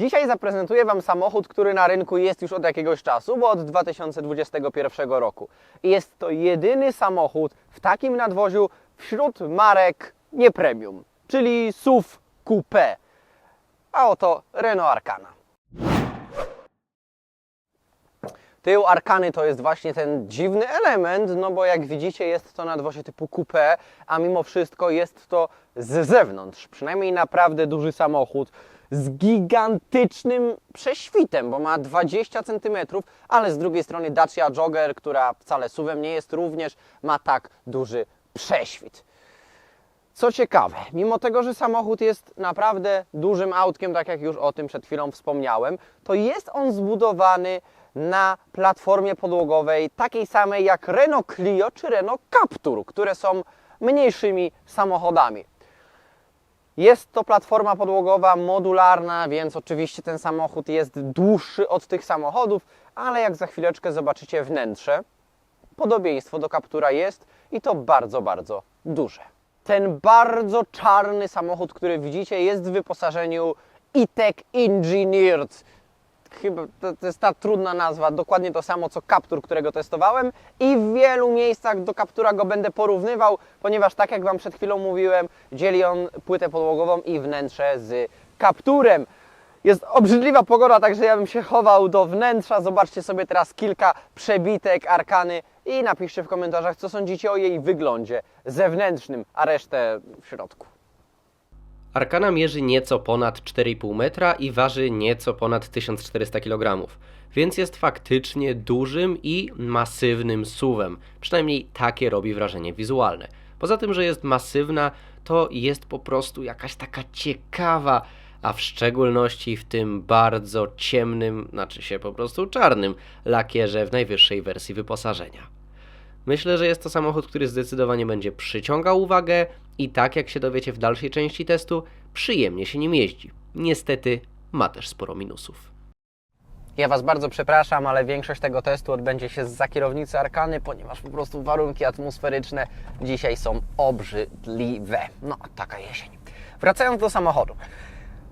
Dzisiaj zaprezentuję Wam samochód, który na rynku jest już od jakiegoś czasu, bo od 2021 roku. Jest to jedyny samochód w takim nadwoziu wśród marek nie premium, czyli SUV Coupé. A oto Renault Arcana. Tył Arkany to jest właśnie ten dziwny element, no bo jak widzicie jest to nadwozie typu coupé, a mimo wszystko jest to z zewnątrz, przynajmniej naprawdę duży samochód z gigantycznym prześwitem, bo ma 20 cm, ale z drugiej strony Dacia Jogger, która wcale suwem nie jest, również ma tak duży prześwit. Co ciekawe, mimo tego, że samochód jest naprawdę dużym autkiem, tak jak już o tym przed chwilą wspomniałem, to jest on zbudowany na platformie podłogowej takiej samej jak Renault Clio czy Renault Captur, które są mniejszymi samochodami. Jest to platforma podłogowa modularna, więc oczywiście ten samochód jest dłuższy od tych samochodów, ale jak za chwileczkę zobaczycie wnętrze, podobieństwo do Captura jest i to bardzo, bardzo duże. Ten bardzo czarny samochód, który widzicie, jest w wyposażeniu E-Tech Engineered. Chyba to, to jest ta trudna nazwa, dokładnie to samo co Captur, którego testowałem i w wielu miejscach do Captura go będę porównywał, ponieważ tak jak Wam przed chwilą mówiłem, dzieli on płytę podłogową i wnętrze z Capturem. Jest obrzydliwa pogoda, także ja bym się chował do wnętrza. Zobaczcie sobie teraz kilka przebitek Arkany i napiszcie w komentarzach, co sądzicie o jej wyglądzie zewnętrznym, a resztę w środku. Arkana mierzy nieco ponad 4,5 metra i waży nieco ponad 1400 kg, więc jest faktycznie dużym i masywnym suwem. Przynajmniej takie robi wrażenie wizualne. Poza tym, że jest masywna, to jest po prostu jakaś taka ciekawa, a w szczególności w tym bardzo ciemnym, znaczy się po prostu czarnym lakierze w najwyższej wersji wyposażenia. Myślę, że jest to samochód, który zdecydowanie będzie przyciągał uwagę i tak jak się dowiecie w dalszej części testu, przyjemnie się nim jeździ. Niestety ma też sporo minusów. Ja Was bardzo przepraszam, ale większość tego testu odbędzie się z kierownicy Arkany, ponieważ po prostu warunki atmosferyczne dzisiaj są obrzydliwe. No, taka jesień. Wracając do samochodu.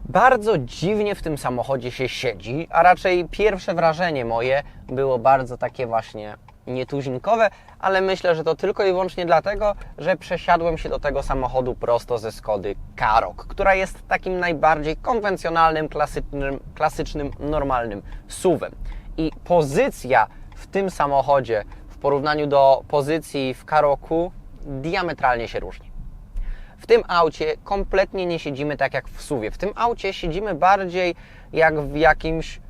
Bardzo dziwnie w tym samochodzie się siedzi, a raczej pierwsze wrażenie moje było bardzo takie właśnie nietuzinkowe, ale myślę, że to tylko i wyłącznie dlatego, że przesiadłem się do tego samochodu prosto ze Skody Karoq, która jest takim najbardziej konwencjonalnym, klasycznym, klasycznym normalnym SUV-em. I pozycja w tym samochodzie w porównaniu do pozycji w Karoku diametralnie się różni. W tym aucie kompletnie nie siedzimy tak jak w suwie. W tym aucie siedzimy bardziej jak w jakimś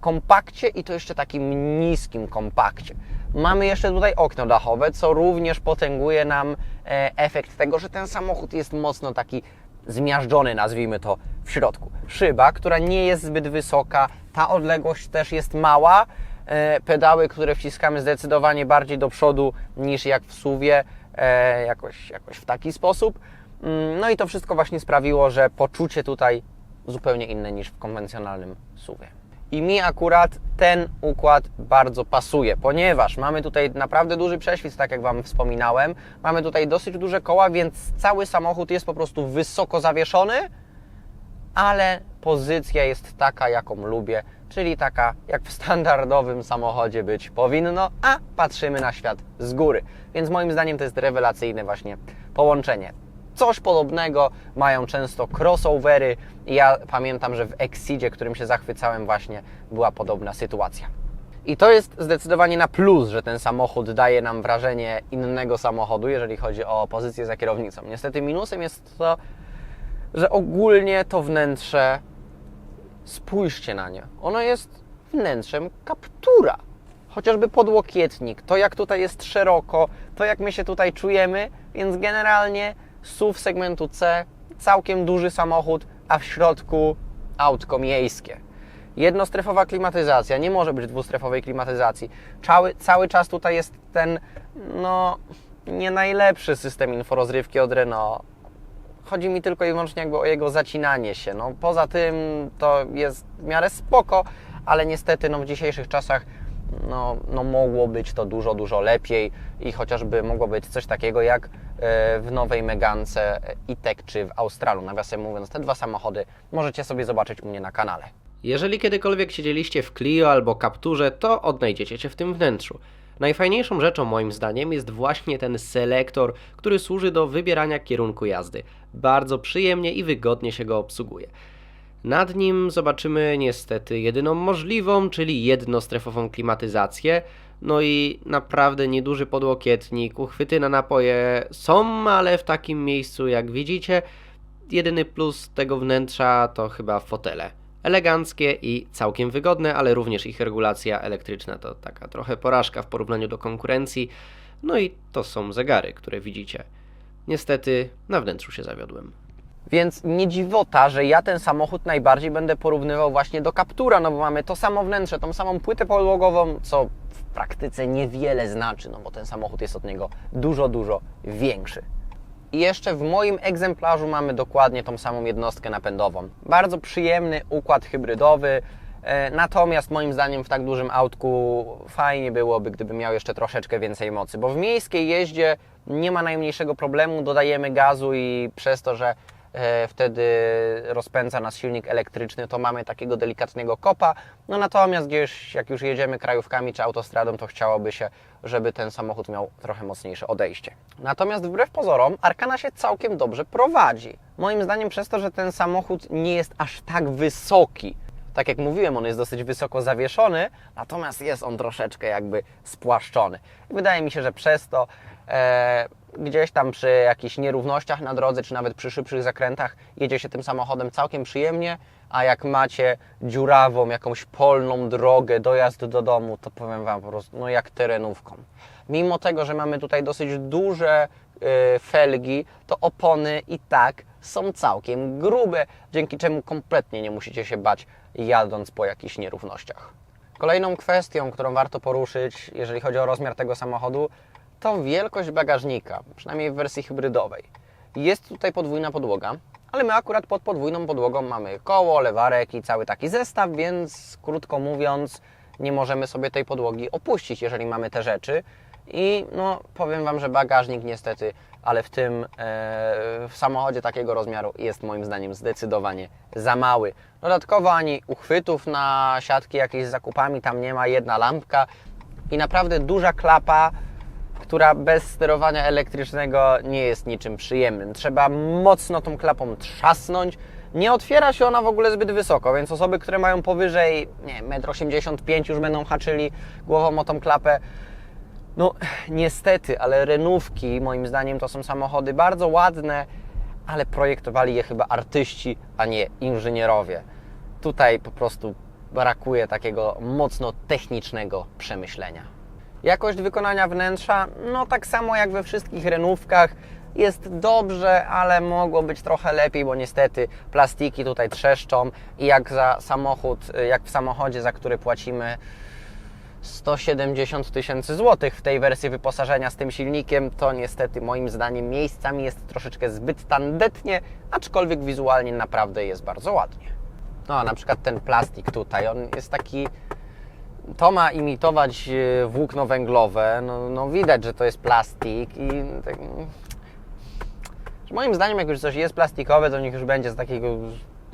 kompakcie i to jeszcze takim niskim kompakcie. Mamy jeszcze tutaj okno dachowe, co również potęguje nam e, efekt tego, że ten samochód jest mocno taki zmiażdżony, nazwijmy to, w środku. Szyba, która nie jest zbyt wysoka, ta odległość też jest mała. E, Pedały, które wciskamy zdecydowanie bardziej do przodu niż jak w suwie, e, jakoś, jakoś w taki sposób. Mm, No i to wszystko właśnie sprawiło, że poczucie tutaj zupełnie inne niż w konwencjonalnym suwie. I mi akurat ten układ bardzo pasuje, ponieważ mamy tutaj naprawdę duży prześwit, tak jak Wam wspominałem. Mamy tutaj dosyć duże koła, więc cały samochód jest po prostu wysoko zawieszony, ale pozycja jest taka, jaką lubię, czyli taka, jak w standardowym samochodzie być powinno, a patrzymy na świat z góry. Więc moim zdaniem to jest rewelacyjne właśnie połączenie. Coś podobnego mają często crossovery i ja pamiętam, że w Exceedzie, którym się zachwycałem właśnie, była podobna sytuacja. I to jest zdecydowanie na plus, że ten samochód daje nam wrażenie innego samochodu, jeżeli chodzi o pozycję za kierownicą. Niestety minusem jest to, że ogólnie to wnętrze, spójrzcie na nie, ono jest wnętrzem kaptura. Chociażby podłokietnik, to jak tutaj jest szeroko, to jak my się tutaj czujemy, więc generalnie SUV segmentu C, całkiem duży samochód, a w środku autko miejskie. Jednostrefowa klimatyzacja, nie może być dwustrefowej klimatyzacji. Cały, cały czas tutaj jest ten, no, nie najlepszy system inforozrywki od Renault. Chodzi mi tylko i wyłącznie jakby o jego zacinanie się. No, poza tym to jest w miarę spoko, ale niestety no, w dzisiejszych czasach no, no mogło być to dużo, dużo lepiej i chociażby mogło być coś takiego jak w nowej Megance e-Tech czy w Australu. Nawiasem mówiąc, te dwa samochody możecie sobie zobaczyć u mnie na kanale. Jeżeli kiedykolwiek siedzieliście w Clio albo Capturze, to odnajdziecie się w tym wnętrzu. Najfajniejszą rzeczą moim zdaniem jest właśnie ten selektor, który służy do wybierania kierunku jazdy. Bardzo przyjemnie i wygodnie się go obsługuje. Nad nim zobaczymy niestety jedyną możliwą, czyli jednostrefową klimatyzację. No i naprawdę nieduży podłokietnik, uchwyty na napoje są, ale w takim miejscu jak widzicie. Jedyny plus tego wnętrza to chyba fotele. Eleganckie i całkiem wygodne, ale również ich regulacja elektryczna to taka trochę porażka w porównaniu do konkurencji. No i to są zegary, które widzicie. Niestety na wnętrzu się zawiodłem. Więc nie dziwota, że ja ten samochód najbardziej będę porównywał właśnie do Captura, no bo mamy to samo wnętrze, tą samą płytę podłogową, co w praktyce niewiele znaczy, no bo ten samochód jest od niego dużo, dużo większy. I jeszcze w moim egzemplarzu mamy dokładnie tą samą jednostkę napędową. Bardzo przyjemny układ hybrydowy, e, natomiast moim zdaniem w tak dużym autku fajnie byłoby, gdyby miał jeszcze troszeczkę więcej mocy, bo w miejskiej jeździe nie ma najmniejszego problemu, dodajemy gazu i przez to, że wtedy rozpędza nas silnik elektryczny, to mamy takiego delikatnego kopa. No natomiast gdzieś jak już jedziemy krajówkami czy autostradą, to chciałoby się, żeby ten samochód miał trochę mocniejsze odejście. Natomiast wbrew pozorom Arkana się całkiem dobrze prowadzi. Moim zdaniem przez to, że ten samochód nie jest aż tak wysoki. Tak jak mówiłem, on jest dosyć wysoko zawieszony, natomiast jest on troszeczkę jakby spłaszczony. Wydaje mi się, że przez to e, gdzieś tam przy jakichś nierównościach na drodze, czy nawet przy szybszych zakrętach jedzie się tym samochodem całkiem przyjemnie, a jak macie dziurawą, jakąś polną drogę, dojazd do domu, to powiem Wam po prostu, no jak terenówką. Mimo tego, że mamy tutaj dosyć duże y, felgi, to opony i tak są całkiem grube, dzięki czemu kompletnie nie musicie się bać jadąc po jakichś nierównościach. Kolejną kwestią, którą warto poruszyć, jeżeli chodzi o rozmiar tego samochodu, to wielkość bagażnika, przynajmniej w wersji hybrydowej. Jest tutaj podwójna podłoga, ale my akurat pod podwójną podłogą mamy koło, lewarek i cały taki zestaw, więc krótko mówiąc, nie możemy sobie tej podłogi opuścić, jeżeli mamy te rzeczy. I no, powiem Wam, że bagażnik niestety, ale w tym e, w samochodzie takiego rozmiaru jest moim zdaniem zdecydowanie za mały. Dodatkowo ani uchwytów na siatki jakieś z zakupami tam nie ma, jedna lampka i naprawdę duża klapa, która bez sterowania elektrycznego nie jest niczym przyjemnym. Trzeba mocno tą klapą trzasnąć. Nie otwiera się ona w ogóle zbyt wysoko, więc osoby, które mają powyżej nie, wiem, 1,85 m już będą haczyli głową o tą klapę. No, niestety, ale renówki, moim zdaniem, to są samochody bardzo ładne, ale projektowali je chyba artyści, a nie inżynierowie. Tutaj po prostu brakuje takiego mocno technicznego przemyślenia. Jakość wykonania wnętrza, no tak samo jak we wszystkich renówkach, jest dobrze, ale mogło być trochę lepiej, bo niestety plastiki tutaj trzeszczą i jak za samochód, jak w samochodzie, za który płacimy 170 tysięcy złotych w tej wersji wyposażenia z tym silnikiem, to niestety moim zdaniem miejscami jest troszeczkę zbyt tandetnie, aczkolwiek wizualnie naprawdę jest bardzo ładnie. No, a na przykład ten plastik tutaj, on jest taki to ma imitować e, włókno węglowe. No, no widać, że to jest plastik i tak, że moim zdaniem jak już coś jest plastikowe, to niech już będzie z takiego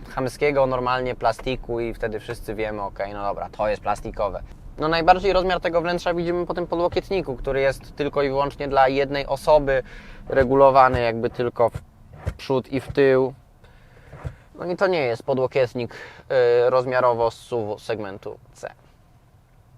chamskiego normalnie plastiku i wtedy wszyscy wiemy, ok, no dobra, to jest plastikowe. No najbardziej rozmiar tego wnętrza widzimy po tym podłokietniku, który jest tylko i wyłącznie dla jednej osoby, regulowany jakby tylko w przód i w tył. No i to nie jest podłokietnik y, rozmiarowo z SUV segmentu C.